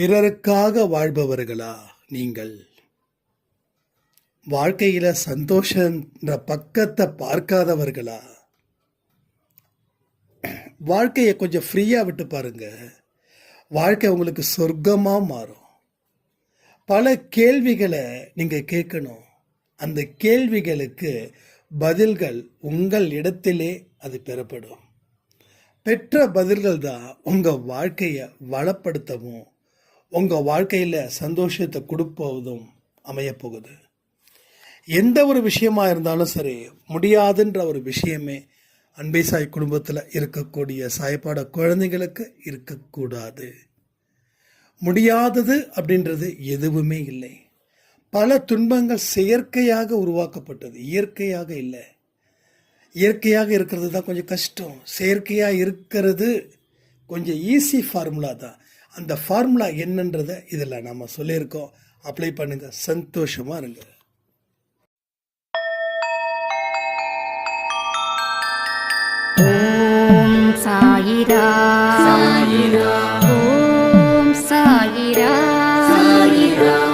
பிறருக்காக வாழ்பவர்களா நீங்கள்? வாழ்க்கையில சந்தோஷன்ற பக்கத்தை பார்க்காதவர்களா? வாழ்க்கையை கொஞ்சம் ஃப்ரீயாக விட்டு பாருங்க. வாழ்க்கை உங்களுக்கு சொர்க்கமாக மாறும். பல கேள்விகளை நீங்கள் கேட்கணும். அந்த கேள்விகளுக்கு பதில்கள் உங்கள் இடத்திலே அது பெறப்படும். பெற்ற பதில்கள் தான் உங்கள் வாழ்க்கையை வளப்படுத்தவும் உங்கள் வாழ்க்கையில் சந்தோஷத்தை கொடுப்பதும் அமையப்போகுது. எந்த ஒரு விஷயமா இருந்தாலும் சரி முடியாதுன்ற ஒரு விஷயமே அன்பை சாய் குடும்பத்தில் இருக்கக்கூடிய சாயப்பாட குழந்தைங்களுக்கு இருக்கக்கூடாது. முடியாதது அப்படின்றது எதுவுமே இல்லை. பல துன்பங்கள் செயற்கையாக உருவாக்கப்பட்டது. இயற்கையாக இல்லை. இயற்கையாக இருக்கிறது தான் கொஞ்சம் கஷ்டம். செயற்கையாக இருக்கிறது கொஞ்சம் ஈஸி ஃபார்முலா தான். அந்த ஃபார்முலா என்னன்றதை இதில் நம்ம சொல்லியிருக்கோம். அப்ளை பண்ணுங்கள் சந்தோஷமாக இருங்க. ஓம் சாயிரா. சாயிரா. ஓம் சாயிரா. சாயிரா.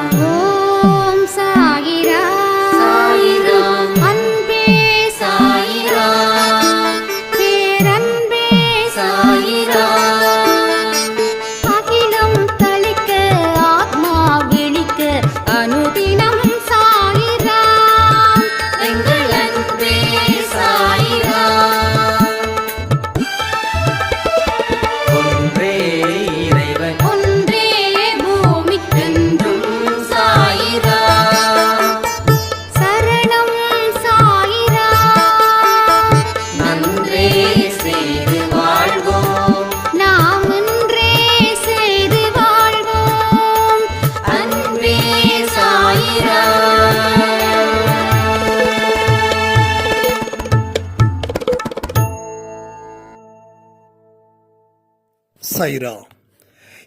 சைரா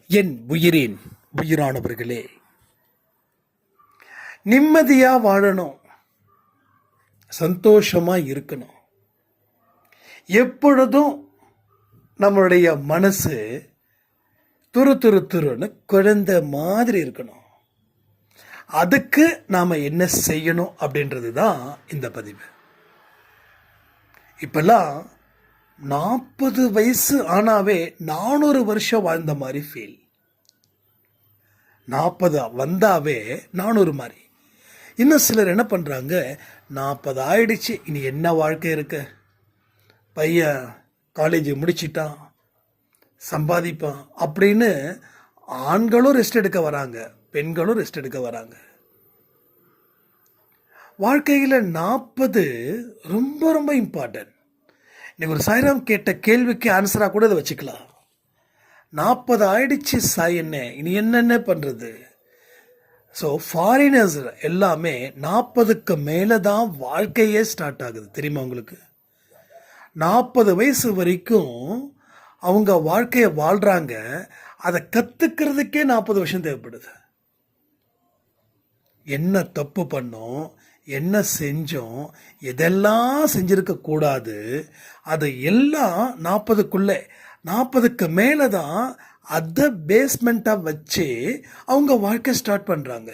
என் உயிரின் உயிரானவர்களே. நிம்மதியா வாழணும். சந்தோஷமா இருக்கணும். எப்பொழுதும் நம்மளுடைய மனசு துரு துரு துருன்னு குழந்த மாதிரி இருக்கணும். அதுக்கு நாம் என்ன செய்யணும் அப்படின்றது தான் இந்த பதிவு. இப்பெல்லாம் நாற்பது வயசு ஆனாவே நானூறு வருஷம் வாழ்ந்த மாதிரி ஃபீல் நாற்பது வந்தாவே நானூறு மாதிரி. இன்னும் சிலர் என்ன பண்ணுறாங்க நாற்பது ஆயிடுச்சு இனி என்ன வாழ்க்கை இருக்கு? பையன் காலேஜ் முடிச்சிட்டான் சம்பாதிப்பான் அப்படின்னு ஆண்களும் ரெஸ்ட் எடுக்க வராங்க பெண்களும் ரெஸ்ட் எடுக்க வராங்க. வாழ்க்கையில் நாற்பது ரொம்ப ரொம்ப இம்பார்ட்டன்ட் இன்னைக்கு ஒரு சாய்ராம் கேட்ட கேள்விக்கு ஆன்சராக கூட இதை வச்சுக்கலாம். நாற்பது ஆயிடுச்சு சாய் என்ன இனி என்னென்ன பண்ணுறது ஸோ ஃபாரினர்ஸ் எல்லாமே நாற்பதுக்கு மேலே தான் வாழ்க்கையே ஸ்டார்ட் ஆகுது. தெரியுமா உங்களுக்கு? நாற்பது வயசு வரைக்கும் அவங்க வாழ்க்கையை வாழ்கிறாங்க அதை கற்றுக்கிறதுக்கே நாற்பது வருஷம் தேவைப்படுது. என்ன தப்பு பண்ணோம்? என்ன செஞ்சோம் எதெல்லாம் செஞ்சிருக்க கூடாது அது எல்லாம் நாற்பதுக்குள்ளே நாற்பதுக்கு மேலே தான் அதை பேஸ்மெண்ட்டாக வச்சு அவங்க வாழ்க்கை ஸ்டார்ட் பண்ணுறாங்க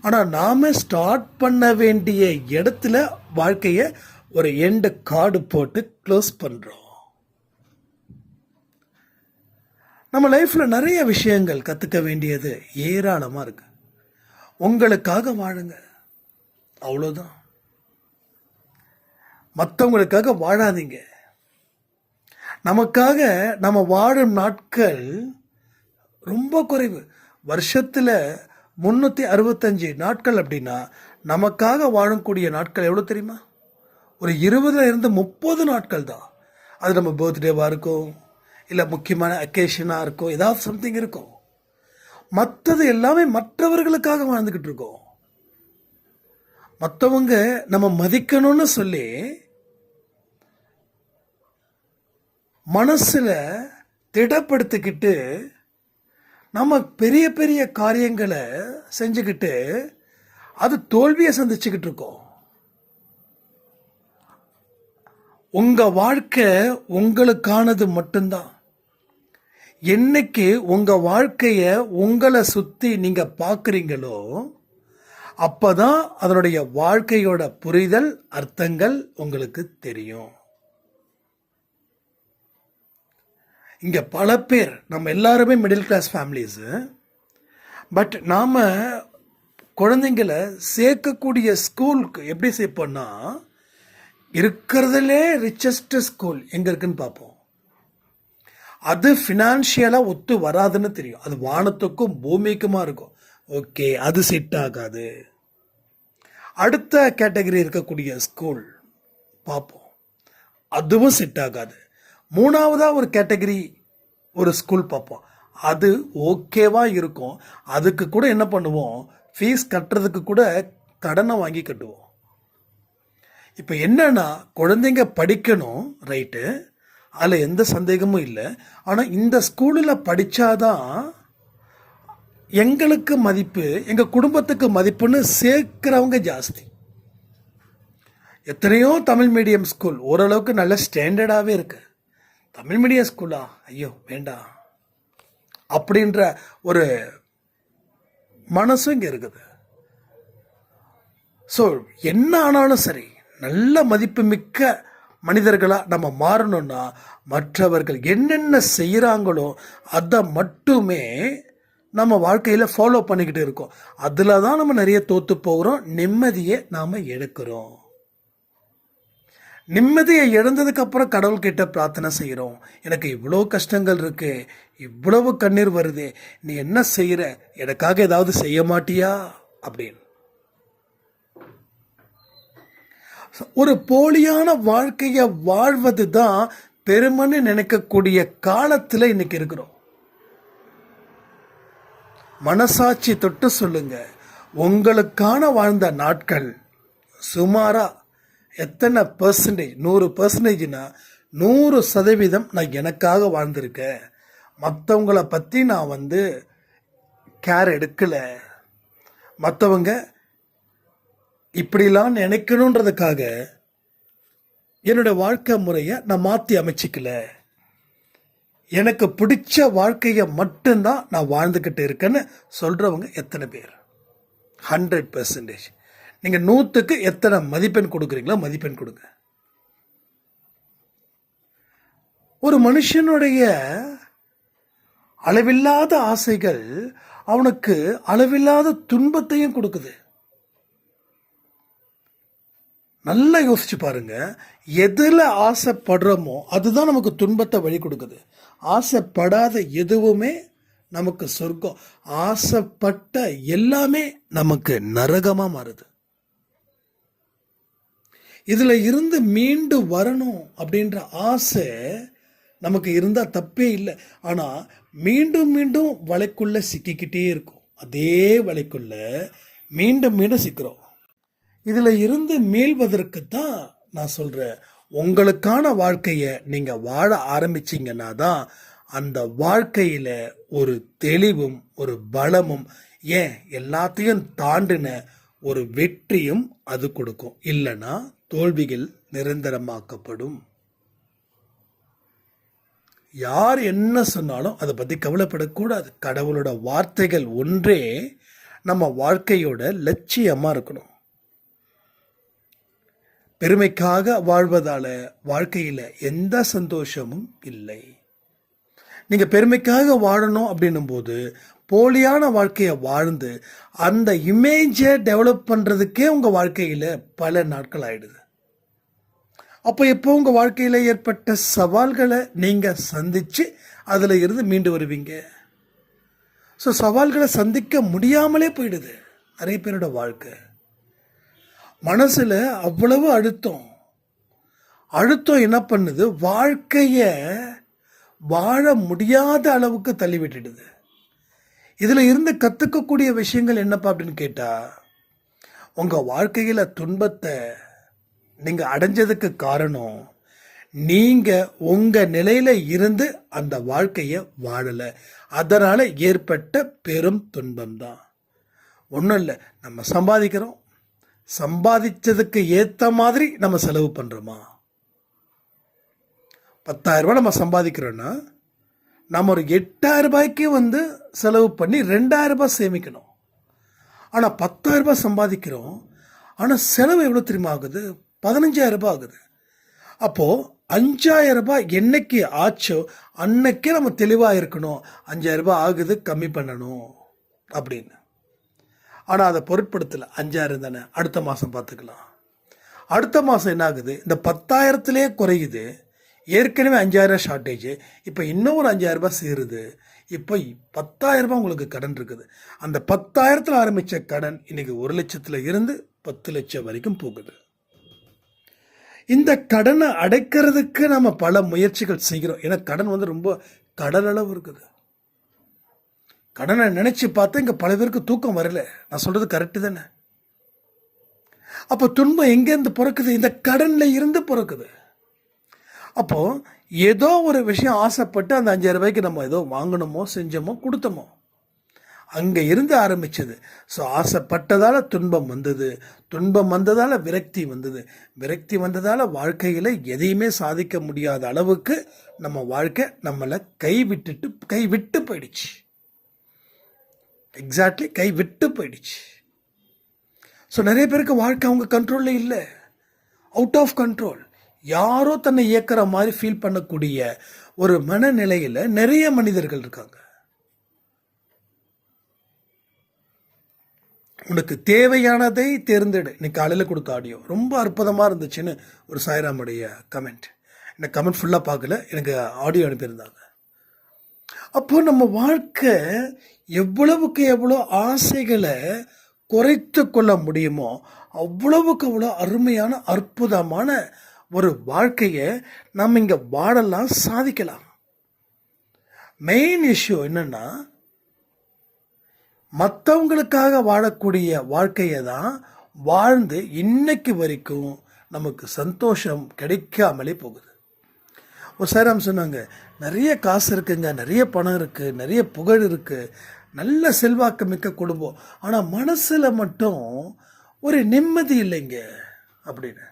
ஆனால் நாம் ஸ்டார்ட் பண்ண வேண்டிய இடத்துல வாழ்க்கையை ஒரு எண்டு கார்டு போட்டு க்ளோஸ் பண்ணுறோம் நம்ம லைஃப்பில் நிறைய விஷயங்கள் கற்றுக்க வேண்டியது ஏராளமாக இருக்குது உங்களுக்காக வாழுங்க. அவ்வளோதான் மற்றவங்களுக்காக வாழாதீங்க. நமக்காக நம்ம வாழும் நாட்கள் ரொம்ப குறைவு. வருஷத்தில் முந்நூற்றி அறுபத்தஞ்சு நாட்கள் அப்படின்னா நமக்காக வாழக்கூடிய நாட்கள் எவ்வளோ தெரியுமா? ஒரு இருபதுல இருந்து முப்பது நாட்கள் தான். அது நம்ம பர்த்டேவாக இருக்கும் இல்லை முக்கியமான அக்கேஷனாக இருக்கும் ஏதாவது சம்திங் இருக்கும். மற்றது எல்லாமே மற்றவர்களுக்காக வாழ்ந்துக்கிட்டு இருக்கோம். மற்றவங்க நம்ம மதிக்கணும்னு சொல்லி மனசில் திடப்படுத்திக்கிட்டு நம்ம பெரிய பெரிய காரியங்களை செஞ்சுக்கிட்டு அது தோல்வியை சந்திச்சுக்கிட்டு இருக்கோம். உங்க வாழ்க்கை உங்களுக்கானது மட்டும்தான். என்னைக்கு உங்கள் வாழ்க்கையை உங்களை சுற்றி நீங்கள் பார்க்குறீங்களோ அப்பதான் அதனுடைய வாழ்க்கையோட புரிதல் அர்த்தங்கள் உங்களுக்கு தெரியும். இங்கே பல பேர் நம்ம எல்லாருமே மிடில் கிளாஸ் ஃபேமிலிஸு பட் நாம் குழந்தைங்களை சேர்க்கக்கூடிய ஸ்கூலுக்கு எப்படி சேர்ப்போம்னா இருக்கிறதுலே ரிச்சஸ்ட் ஸ்கூல் எங்கே இருக்குன்னு பார்ப்போம். அது ஃபினான்ஷியலாக ஒத்து வராதுன்னு தெரியும். அது வானத்துக்கும் பூமிக்குமா இருக்கும். ஓகே அது செட் ஆகாது. அடுத்த கேட்டகரி இருக்கக்கூடிய ஸ்கூல் பார்ப்போம். அதுவும் செட் ஆகாது. மூணாவதாக ஒரு கேட்டகரி ஒரு ஸ்கூல் பார்ப்போம். அது ஓகேவா இருக்கும். அதுக்கு கூட என்ன பண்ணுவோம்? ஃபீஸ் கட்டுறதுக்கு கூட கடனை வாங்கி கட்டுவோம். இப்போ என்னன்னா குழந்தைங்க படிக்கணும் ரைட்டு அதில் எந்த சந்தேகமும் இல்லை. ஆனால் இந்த ஸ்கூலில் படித்தாதான் எங்களுக்கு மதிப்பு எங்கள் குடும்பத்துக்கு மதிப்புன்னு சேர்க்குறவங்க ஜாஸ்தி. எத்தனையோ தமிழ் மீடியம் ஸ்கூல் ஓரளவுக்கு நல்ல ஸ்டாண்டர்டாகவே இருக்கு. தமிழ் மீடியம் ஸ்கூலா? ஐயோ வேண்டாம். அப்படின்ற ஒரு மனசும் இங்கே இருக்குது. ஸோ என்ன ஆனாலும் சரி நல்ல மதிப்பு மிக்க மனிதர்களாக நம்ம மாறணும்னா மற்றவர்கள் என்னென்ன செய்கிறாங்களோ அதை மட்டுமே நம்ம வாழ்க்கையில் ஃபாலோ பண்ணிக்கிட்டு இருக்கோம். அதில் தான் நம்ம நிறைய தோற்று போகிறோம் நிம்மதியை நாம் எடுக்கிறோம். நிம்மதியை இழந்ததுக்கப்புறம் கடவுள்கிட்ட பிரார்த்தனை செய்கிறோம் எனக்கு இவ்வளோ கஷ்டங்கள் இருக்கு இவ்வளவு கண்ணீர் வருது நீ என்ன செய்கிற எனக்காக ஏதாவது செய்ய மாட்டியா? அப்படின்னு. ஒரு போலியான வாழ்க்கையை வாழ்வது தான் பெருமைன்னு நினைக்கக்கூடிய காலத்தில் இன்னைக்கு இருக்கிறோம். மனசாட்சி தொட்டு சொல்லுங்க. உங்களுக்கான வாழ்ந்த நாட்கள் சுமாரா எத்தனை பர்சன்டேஜ் நூறு பர்சன்டேஜ்னா நூறு சதவீதம் நான் எனக்காக வாழ்ந்திருக்கேன். மற்றவங்கள பற்றி நான் வந்து கேர் எடுக்கலை. மற்றவங்க இப்படிலாம் நினைக்கணுன்றதுக்காக என்னோட வாழ்க்கை முறையை நான் மாற்றி அமைச்சிக்கல. எனக்கு பிடிச்ச வாழ்க்கையை மட்டும்தான் நான் வாழ்ந்துக்கிட்டு இருக்கேன்னு சொல்கிறவங்க எத்தனை பேர்? ஹண்ட்ரட் பர்சன்டேஜ் நீங்கள் நூற்றுக்கு எத்தனை மதிப்பெண் கொடுக்குறீங்களோ மதிப்பெண் கொடுங்க. ஒரு மனுஷனுடைய அளவில்லாத ஆசைகள் அவனுக்கு அளவில்லாத துன்பத்தையும் கொடுக்குது. நல்லா யோசிச்சு பாருங்க. எதில் ஆசைப்படுறோமோ அதுதான் நமக்கு துன்பத்தை வழி கொடுக்குது. ஆசைப்படாத எதுவுமே நமக்கு சொர்க்கம். ஆசைப்பட்ட எல்லாமே நமக்கு நரகமாக மாறுது. இதில் இருந்து மீண்டு வரணும் அப்படின்ற ஆசை நமக்கு இருந்தால் தப்பே இல்லை. ஆனால் மீண்டும் மீண்டும் வலைக்குள்ளே சிக்கிக்கிட்டே இருக்கும். அதே வலைக்குள்ளே மீண்டும் மீண்டும் சிக்கிறோம். இதில் இருந்து மீள்வதற்கு தான் நான் சொல்கிறேன் உங்களுக்கான வாழ்க்கையை நீங்கள் வாழ ஆரம்பிச்சிங்கன்னா தான் அந்த வாழ்க்கையில் ஒரு தெளிவும் ஒரு பலமும் ஏன் எல்லாத்தையும் தாண்டின ஒரு வெற்றியும் அது கொடுக்கும். இல்லைன்னா தோல்விகள் நிரந்தரமாக்கப்படும். யார் என்ன சொன்னாலும் அதை பற்றி கவலைப்படக்கூடாது. கடவுளோட வார்த்தைகள் ஒன்றே நம்ம வாழ்க்கையோட லட்சியமாக இருக்கணும். பெருமைக்காக வாழ்வதால வாழ்க்கையில் எந்த சந்தோஷமும் இல்லை. நீங்கள் பெருமைக்காக வாழணும் அப்படின்னும் போது போலியான வாழ்க்கையை வாழ்ந்து அந்த இமேஜை டெவலப் பண்ணுறதுக்கே உங்கள் வாழ்க்கையில் பல நாட்கள் ஆயிடுது. அப்போ எப்போ உங்கள் வாழ்க்கையில் ஏற்பட்ட சவால்களை நீங்கள் சந்தித்து அதில் இருந்து மீண்டு வருவீங்க? ஸோ சவால்களை சந்திக்க முடியாமலே போயிடுது. நிறைய பேரோட வாழ்க்கை. மனசில் அவ்வளவு அழுத்தம். அழுத்தம் என்ன பண்ணுது? வாழ்க்கையை வாழ முடியாத அளவுக்கு தள்ளி விட்டுடுது இதில் இருந்து கற்றுக்கக்கூடிய விஷயங்கள் என்னப்பா அப்படின்னு கேட்டால் உங்கள் வாழ்க்கையில் துன்பத்தை நீங்கள் அடைஞ்சதுக்கு காரணம் நீங்கள் உங்கள் நிலையில் இருந்து அந்த வாழ்க்கையை வாழலை. அதனால் ஏற்பட்ட பெரும் துன்பம் தான் ஒன்றும் இல்லை நம்ம சம்பாதிக்கிறோம் சம்பாதிச்சதுக்கு ஏற்ற மாதிரி நம்ம செலவு பண்ணுறோமா பத்தாயிரம் ரூபாய் நம்ம சம்பாதிக்கிறோன்னா நம்ம ஒரு எட்டாயிரம் ரூபாய்க்கு வந்து செலவு பண்ணி ரெண்டாயிரம் ரூபாய் சேமிக்கணும். ஆனால் பத்தாயிரம் ரூபாய் சம்பாதிக்கிறோம். ஆனால் செலவு எவ்வளோ தெரியுமா ஆகுது? பதினஞ்சாயிரம் ரூபாய் ஆகுது. அப்போது அஞ்சாயிரம் ரூபாய் என்னைக்கு ஆச்சோ அன்னைக்கே நம்ம தெளிவாக இருக்கணும். அஞ்சாயிரம் ரூபாய் ஆகுது கம்மி பண்ணணும். அப்படின்னு. ஆனால் அதை பொருட்படுத்தலை. அஞ்சாயிரம் தானே. அடுத்த மாதம் பார்த்துக்கலாம். அடுத்த மாதம் என்ன ஆகுது இந்த பத்தாயிரத்திலே குறையுது. ஏற்கனவே அஞ்சாயிரம் ஷார்ட்டேஜ் இப்போ இன்னும் ஒரு அஞ்சாயிரம் ரூபாய் சேருது. இப்போ பத்தாயிரம் ரூபாய் உங்களுக்கு கடன் இருக்குது. அந்த பத்தாயிரத்தில் ஆரம்பித்த கடன் இன்னைக்கு ஒரு லட்சத்தில் இருந்து பத்து லட்சம் வரைக்கும் போகுது. இந்த கடனை அடைக்கிறதுக்கு நம்ம பல முயற்சிகள் செய்கிறோம். ஏன்னா கடன் வந்து ரொம்ப கடலளவு அளவு இருக்குது. கடனை நினைச்சு பார்த்தா இங்க பல பேருக்கு தூக்கம் வரல. நான் சொல்றது கரெக்டு தானே? அப்போ துன்பம் எங்கேருந்து பிறக்குது? இந்த கடன்ல இருந்து பிறக்குது. அப்போ ஏதோ ஒரு விஷயம் ஆசைப்பட்டு அந்த அஞ்சாயிரம் ரூபாய்க்கு நம்ம ஏதோ வாங்கணுமோ செஞ்சோமோ கொடுத்தோமோ அங்கே இருந்து ஆரம்பிச்சது. ஸோ ஆசைப்பட்டதால துன்பம் வந்தது. துன்பம் வந்ததால விரக்தி வந்தது. விரக்தி வந்ததால வாழ்க்கையில் எதையுமே சாதிக்க முடியாத அளவுக்கு நம்ம வாழ்க்கை நம்மளை கை விட்டுட்டு கை விட்டு போயிடுச்சு. எக்ஸாக்ட்லி கை விட்டு போயிடுச்சு. ஸோ நிறைய பேருக்கு வாழ்க்கை அவங்க கண்ட்ரோலில் இல்லை. அவுட் ஆஃப் கண்ட்ரோல் யாரோ தன்னை இயக்கிற மாதிரி ஃபீல் பண்ணக்கூடிய ஒரு மனநிலையில் நிறைய மனிதர்கள் இருக்காங்க. உனக்கு தேவையானதை தேர்ந்தெடு. இன்னைக்கு காலையில் கொடுத்த ஆடியோ ரொம்ப அற்புதமாக இருந்துச்சுன்னு ஒரு சாய்ராமுடைய கமெண்ட் இந்த கமெண்ட் ஃபுல்லாக பார்க்கல. எனக்கு ஆடியோ அனுப்பியிருந்தாங்க. அப்போ நம்ம வாழ்க்கை எவ்வளவுக்கு எவ்வளோ ஆசைகளை குறைத்து கொள்ள முடியுமோ அவ்வளவுக்கு அவ்வளோ அருமையான அற்புதமான ஒரு வாழ்க்கையை நம்ம இங்கே வாழலாம் சாதிக்கலாம். மெயின் இஷ்யூ என்னன்னா மற்றவங்களுக்காக வாழக்கூடிய வாழ்க்கையை தான் வாழ்ந்து இன்னைக்கு வரைக்கும் நமக்கு சந்தோஷம் கிடைக்காமலே போகுது. ஒரு சாராம் சொன்னாங்க நிறைய காசு இருக்குங்க நிறைய பணம் இருக்குது நிறைய புகழ் இருக்குது நல்ல செல்வாக்கு மிக்க குடும்பம். ஆனால் மனசில் மட்டும் ஒரு நிம்மதி இல்லைங்க அப்படின்னு.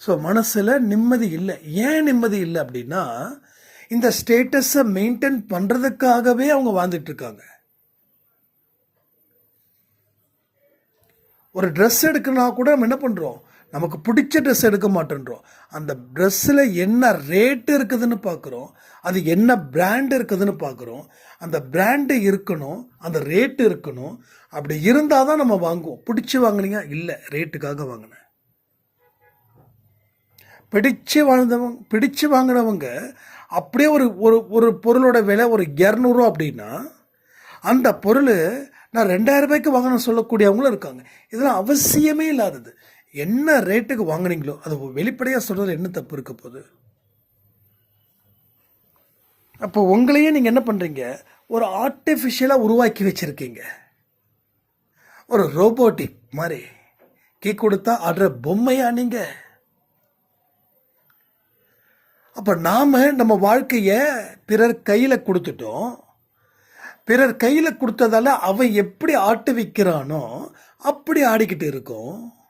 ஸோ மனசில் நிம்மதி இல்லை. ஏன் நிம்மதி இல்லை அப்படின்னா இந்த ஸ்டேட்டஸை மெயின்டைன் பண்ணுறதுக்காகவே அவங்க வாழ்ந்துட்டுருக்காங்க ஒரு ட்ரெஸ் எடுக்கணும்னா கூட நம்ம என்ன பண்ணுறோம் நமக்கு பிடிச்ச ட்ரெஸ் எடுக்க மாட்டேன்றோம். அந்த ட்ரெஸ்ஸில் என்ன ரேட் இருக்குதுன்னு பார்க்குறோம் அது என்ன பிராண்ட் இருக்குதுன்னு பார்க்குறோம் அந்த பிராண்டு இருக்கணும் அந்த ரேட்டு இருக்கணும். அப்படி இருந்தால் தான் நம்ம வாங்குவோம். பிடிச்சி வாங்குனீங்க? இல்லை ரேட்டுக்காக வாங்கினேன். பிடிச்சு வாழ்ந்தவங்க பிடிச்சு வாங்கினவங்க அப்படியே ஒரு ஒரு ஒரு பொருளோட விலை ஒரு இரநூறுவா அப்படின்னா அந்த பொருள் நான் ரெண்டாயிரம் ரூபாய்க்கு வாங்கணும்னு சொல்லக்கூடியவங்களும் இருக்காங்க. இதெல்லாம் அவசியமே இல்லாதது. என்ன ரேட்டுக்கு வாங்கினீங்களோ அது வெளிப்படையாக சொல்கிறது என்ன தப்பு இருக்க போகுது? அப்போ உங்களையே நீங்கள் என்ன பண்ணுறீங்க ஒரு ஆர்டிஃபிஷியலாக உருவாக்கி வச்சுருக்கீங்க. ஒரு ரோபோட்டிக் மாதிரி. கீ கொடுத்தா ஆடுற பொம்மையா நீங்கள் அப்போ நாம் நம்ம வாழ்க்கையை பிறர் கையில் கொடுத்துட்டோம். பிறர் கையில் கொடுத்ததால அவன் எப்படி ஆட்டு விற்கிறானோ அப்படி ஆடிக்கிட்டு இருக்கோம்.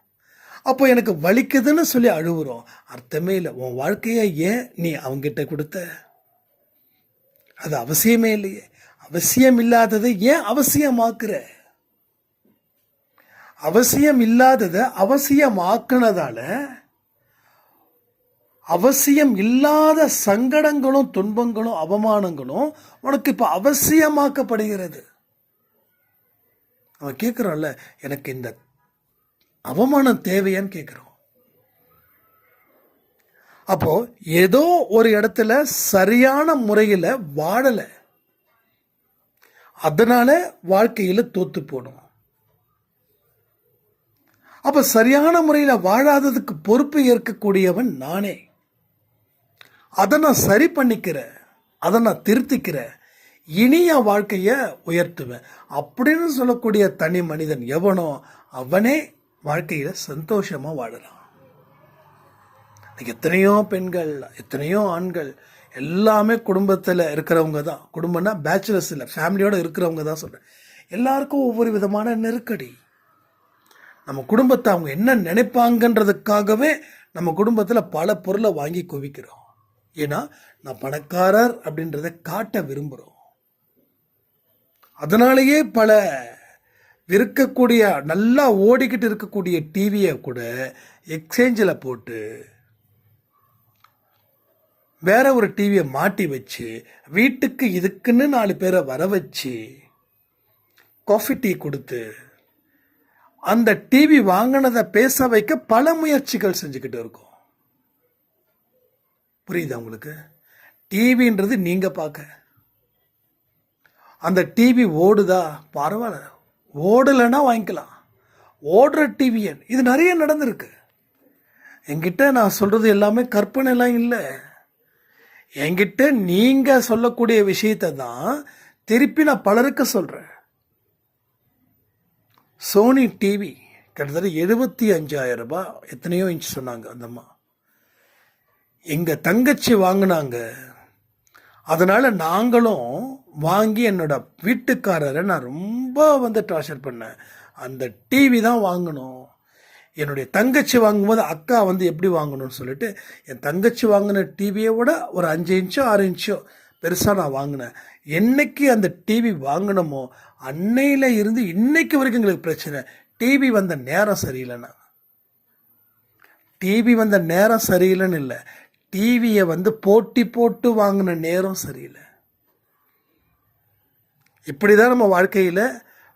அப்போ எனக்கு வலிக்குதுன்னு சொல்லி அழுகுறோம் அர்த்தமே இல்லை. உன் வாழ்க்கையை ஏன் நீ அவங்ககிட்ட கொடுத்த? அது அவசியமே இல்லையே. அவசியம் இல்லாததை ஏன் அவசியமாக்குற? அவசியம் இல்லாததை அவசியமாக்குனதால அவசியம் இல்லாத சங்கடங்களும் துன்பங்களும் அவமானங்களும் உனக்கு இப்போ அவசியமாக்கப்படுகிறது. அவன் கேட்குறான்ல எனக்கு இந்த அவமானம் தேவையான்னு கேட்குறோம் அப்போ ஏதோ ஒரு இடத்துல சரியான முறையில் வாழலை. அதனால வாழ்க்கையில் தோத்து போடும் அப்போ சரியான முறையில் வாழாததுக்கு பொறுப்பு ஏற்கக்கூடியவன் நானே. அதை நான் சரி பண்ணிக்கிறேன் அதை நான் திருத்திக்கிறேன் இனி என் வாழ்க்கையை உயர்த்துவேன் அப்படின்னு சொல்லக்கூடிய தனி மனிதன் எவனோ அவனே வாழ்க்கையில் சந்தோஷமாக வாழலாம். எத்தனையோ பெண்கள் எத்தனையோ ஆண்கள் எல்லாமே குடும்பத்தில் இருக்கிறவங்க தான். குடும்பம்னா பேச்சுலர்ஸ் இல்லை ஃபேமிலியோடு இருக்கிறவங்க தான் சொல்கிறேன் எல்லாருக்கும் ஒவ்வொரு விதமான நெருக்கடி. நம்ம குடும்பத்தை அவங்க என்ன நினைப்பாங்கன்றதுக்காகவே நம்ம குடும்பத்தில் பல பொருளை வாங்கி குவிக்கிறோம். ஏன்னா நான் பணக்காரர் அப்படின்றத காட்ட விரும்புகிறோம் அதனாலேயே பல இருக்கக்கூடிய நல்லா ஓடிக்கிட்டு இருக்கக்கூடிய டிவியை கூட எக்ஸ்சேஞ்சில் போட்டு வேற ஒரு டிவியை மாட்டி வச்சு வீட்டுக்கு இதுக்குன்னு நாலு பேரை வர வச்சு காஃபி டீ கொடுத்து அந்த டிவி வாங்கினதை பேச வைக்க பல முயற்சிகள் செஞ்சுக்கிட்டு இருக்கோம். புரியுதா உங்களுக்கு? டிவின்றது நீங்க பார்க்க அந்த டிவி ஓடுதா? பரவாயில்ல. ஓடலைன்னா வாங்கிக்கலாம். ஓடுற டிவி இது நிறைய நடந்திருக்கு. என்கிட்ட நான் சொல்கிறது எல்லாமே கற்பனை எல்லாம் இல்லை. என்கிட்ட நீங்கள் சொல்லக்கூடிய விஷயத்தை தான் திருப்பி நான் பலருக்கு சொல்கிறேன் சோனி டிவி கிட்டத்தட்ட எழுபத்தி அஞ்சாயிரம் ரூபாய் எத்தனையோ இன்ச் சொன்னாங்க அந்தம்மா எங்கள் தங்கச்சி வாங்கினாங்க. அதனால் நாங்களும் வாங்கி என்னோட வீட்டுக்காரரை நான் ரொம்ப ரொம்ப வந்து டார்ச்சர் பண்ணேன். அந்த டிவி தான் வாங்கணும். என்னுடைய தங்கச்சி வாங்கும்போது அக்கா வந்து எப்படி வாங்கணும்னு சொல்லிட்டு என் தங்கச்சி வாங்கின டிவியை விட ஒரு அஞ்சு இன்ச்சோ ஆறு இன்ச்சோ பெருசாக நான் வாங்கினேன். என்னைக்கு அந்த டிவி வாங்கினோமோ அன்னையில இருந்து இன்னைக்கு வரைக்கும் எங்களுக்கு பிரச்சனை. டிவி வந்த நேரம் சரியில்லைன்னா. டிவி வந்த நேரம் சரியில்லைன்னு இல்லை. டிவியை வந்து போட்டி போட்டு வாங்கின நேரம் சரியில்லை. இப்படி தான் நம்ம வாழ்க்கையில்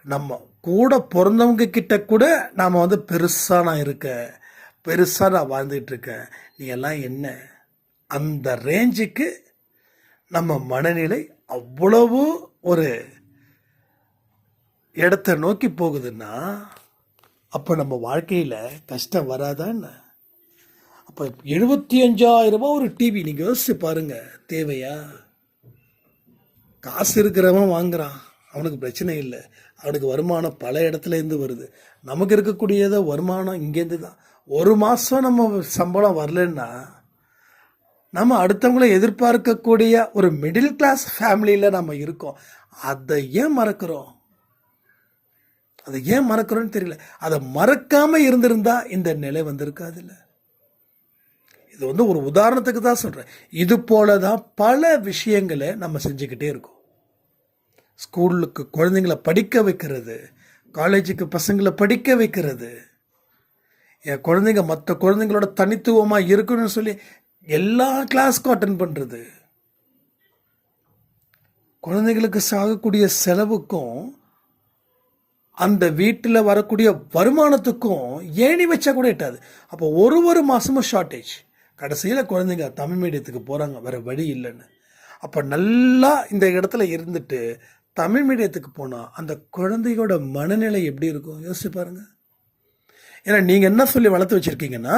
நம்ம கூட பிறந்தவங்க கிட்ட கூட நாம் வந்து பெருசாக நான் இருக்கேன். பெருசாக நான் வாழ்ந்துட்டு இருக்கேன். நீ எல்லாம் என்ன? அந்த ரேஞ்சுக்கு நம்ம மனநிலை அவ்வளவு ஒரு இடத்த நோக்கி போகுதுன்னா அப்போ நம்ம வாழ்க்கையில் கஷ்டம் வராதான்னு அப்போ எழுபத்தி அஞ்சாயிரம் ஒரு டிவி நீங்கள் யோசிச்சு பாருங்கள் தேவையா? காசு இருக்கிறவன் வாங்குறான். அவனுக்கு பிரச்சனை இல்லை. அவனுக்கு வருமானம் பல இடத்துல இருந்து வருது. நமக்கு இருக்கக்கூடியதோ வருமானம் இங்கேருந்து தான். ஒரு மாதம் நம்ம சம்பளம் வரலன்னா நம்ம அடுத்தவங்களை எதிர்பார்க்கக்கூடிய ஒரு மிடில் கிளாஸ் ஃபேமிலியில் நம்ம இருக்கோம். அதை ஏன் மறக்கிறோம்? அதை ஏன் மறக்கிறோன்னு தெரியல. அதை மறக்காமல் இருந்திருந்தா இந்த நிலை வந்திருக்காதுல்ல. இது வந்து ஒரு உதாரணத்துக்கு தான் சொல்கிறேன் இது போல தான் பல விஷயங்களை நம்ம செஞ்சுக்கிட்டே இருக்கோம். ஸ்கூலுக்கு குழந்தைங்களை படிக்க வைக்கிறது காலேஜுக்கு பசங்களை படிக்க வைக்கிறது. என் குழந்தைங்க மற்ற குழந்தைங்களோட தனித்துவமாக இருக்கணும்னு சொல்லி எல்லா கிளாஸ்க்கும் அட்டன் பண்ணுறது குழந்தைங்களுக்கு சாகக்கூடிய செலவுக்கும் அந்த வீட்டில் வரக்கூடிய வருமானத்துக்கும் ஏணி வச்சா கூட எட்டாது. அப்போ ஒரு ஒரு மாதமும் ஷார்ட்டேஜ் கடைசியில் குழந்தைங்க தமிழ் மீடியத்துக்கு போகிறாங்க வேறு வழி இல்லைன்னு. அப்போ நல்லா இந்த இடத்துல இருந்துட்டு தமிழ் மீடியத்துக்கு போனால் அந்த குழந்தையோட மனநிலை எப்படி இருக்கும்? யோசிச்சு பாருங்க. ஏன்னா நீங்கள் என்ன சொல்லி வளர்த்து வச்சுருக்கீங்கன்னா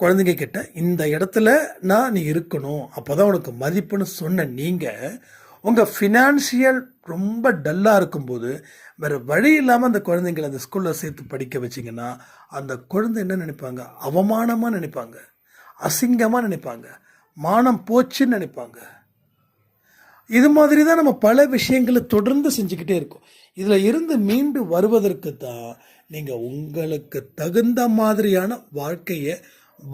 குழந்தைங்க கிட்ட இந்த இடத்துல நான் நீ இருக்கணும். அப்போ தான் உனக்கு மதிப்புன்னு சொன்ன நீங்கள் உங்கள் ஃபினான்ஷியல் ரொம்ப டல்லாக இருக்கும்போது வேறு வழி இல்லாமல் அந்த குழந்தைங்களை அந்த ஸ்கூலில் சேர்த்து படிக்க வச்சிங்கன்னா அந்த குழந்தை என்ன நினைப்பாங்க? அவமானமாக நினைப்பாங்க. அசிங்கமாக நினைப்பாங்க. மானம் போச்சுன்னு நினைப்பாங்க. இது மாதிரி தான் நம்ம பல விஷயங்களை தொடர்ந்து செஞ்சுக்கிட்டே இருக்கோம். இதில் இருந்து மீண்டு வருவதற்கு தான் நீங்கள் உங்களுக்கு தகுந்த மாதிரியான வாழ்க்கையை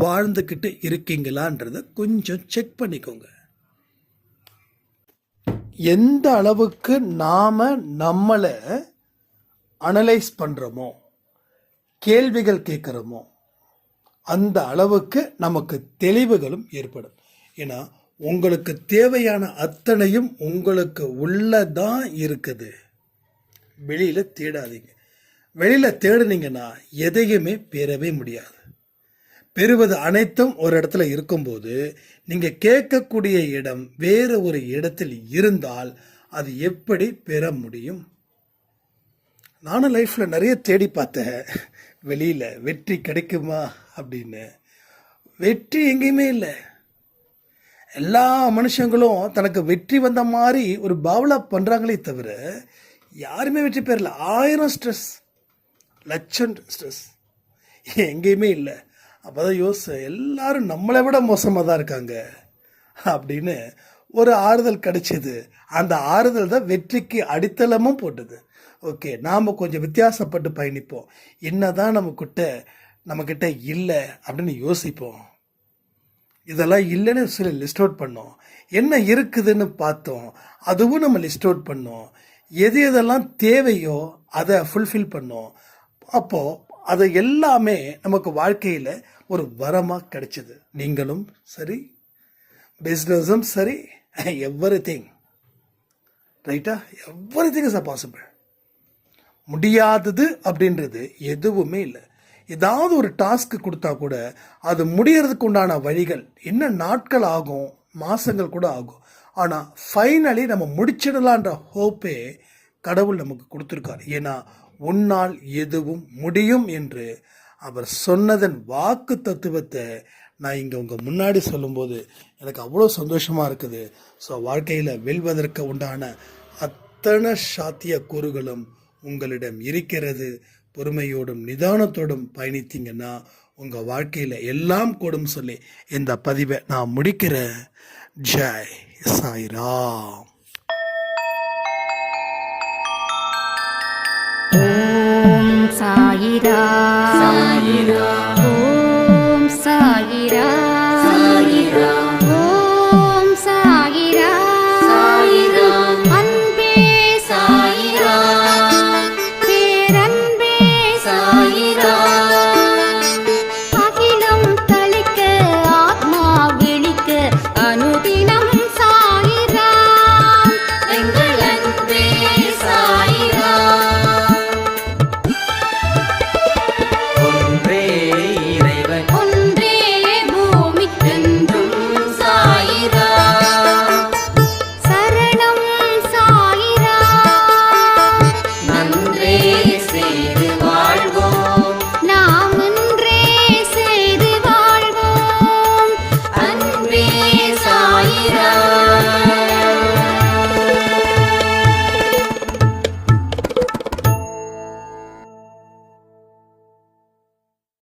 வாழ்ந்துக்கிட்டு இருக்கீங்களான்றத கொஞ்சம் செக் பண்ணிக்கோங்க. எந்த அளவுக்கு நாம் நம்மளை அனலைஸ் பண்ணுறோமோ கேள்விகள் கேட்குறோமோ அந்த அளவுக்கு நமக்கு தெளிவுகளும் ஏற்படும். ஏன்னா உங்களுக்கு தேவையான அத்தனையும் உங்களுக்கு உள்ளதான் இருக்குது. வெளியில் தேடாதீங்க. வெளியில் தேடுனீங்கன்னா எதையுமே பெறவே முடியாது. பெறுவது அனைத்தும் ஒரு இடத்துல இருக்கும்போது நீங்கள் கேட்கக்கூடிய இடம் வேறு ஒரு இடத்தில் இருந்தால் அது எப்படி பெற முடியும்? நானும் லைஃப்பில் நிறைய தேடி பார்த்தேன். வெளியில் வெற்றி கிடைக்குமா அப்படின்னு. வெற்றி எங்கேயுமே இல்லை. எல்லா மனுஷங்களும் தனக்கு வெற்றி வந்த மாதிரி ஒரு பாவலா பண்ணுறாங்களே தவிர யாருமே வெற்றி பெறல. ஆயிரம் ஸ்ட்ரெஸ் லட்சம் ஸ்ட்ரெஸ் எங்கேயுமே இல்லை. அப்போ தான் யோசிச்ச எல்லாரும் நம்மளை விட மோசமாக தான் இருக்காங்க. அப்படின்னு ஒரு ஆறுதல் கிடைச்சது. அந்த ஆறுதல் தான் வெற்றிக்கு அடித்தளமும் போட்டது. ஓகே நாம் கொஞ்சம் வித்தியாசப்பட்டு பயணிப்போம். என்ன தான் நம்மக்கிட்ட நம்மக்கிட்ட இல்லை அப்படின்னு யோசிப்போம். இதெல்லாம் இல்லைன்னு சொல்லி லிஸ்ட் அவுட் பண்ணோம். என்ன இருக்குதுன்னு பார்த்தோம். அதுவும் நம்ம லிஸ்ட் அவுட் பண்ணோம். எது எதெல்லாம் தேவையோ அதை ஃபுல்ஃபில் பண்ணோம். அப்போது அது எல்லாமே நமக்கு வாழ்க்கையில் ஒரு வரமாக கிடைச்சிது. நீங்களும் சரி பிஸ்னஸும் சரி எவ்ரி திங் ரைட்டா everything is a possible முடியாதது அப்படின்றது எதுவுமே இல்லை. ஏதாவது ஒரு டாஸ்க்கு கொடுத்தா கூட அது முடியறதுக்கு உண்டான வழிகள் என்ன நாட்கள் ஆகும் மாதங்கள் கூட ஆகும். ஆனால் ஃபைனலி நம்ம முடிச்சிடலான்ற ஹோப்பே கடவுள் நமக்கு கொடுத்துருக்கார். ஏன்னா உன்னால் எதுவும் முடியும் என்று அவர் சொன்னதன் வாக்கு தத்துவத்தை நான் இங்கே உங்கள் முன்னாடி சொல்லும்போது எனக்கு அவ்வளோ சந்தோஷமாக இருக்குது. ஸோ வாழ்க்கையில் வெல்வதற்கு உண்டான அத்தனை சாத்திய கூறுகளும் உங்களிடம் இருக்கிறது. பொறுமையோடும் நிதானத்தோடும் பயணித்தீங்கன்னா உங்கள் வாழ்க்கையில் எல்லாம் கூடும் சொல்லி இந்த பதிவை நான் முடிக்கிறேன் ஜெய் சாய்ராம். சாயிரா சாயிரா ஓம் சாயிரா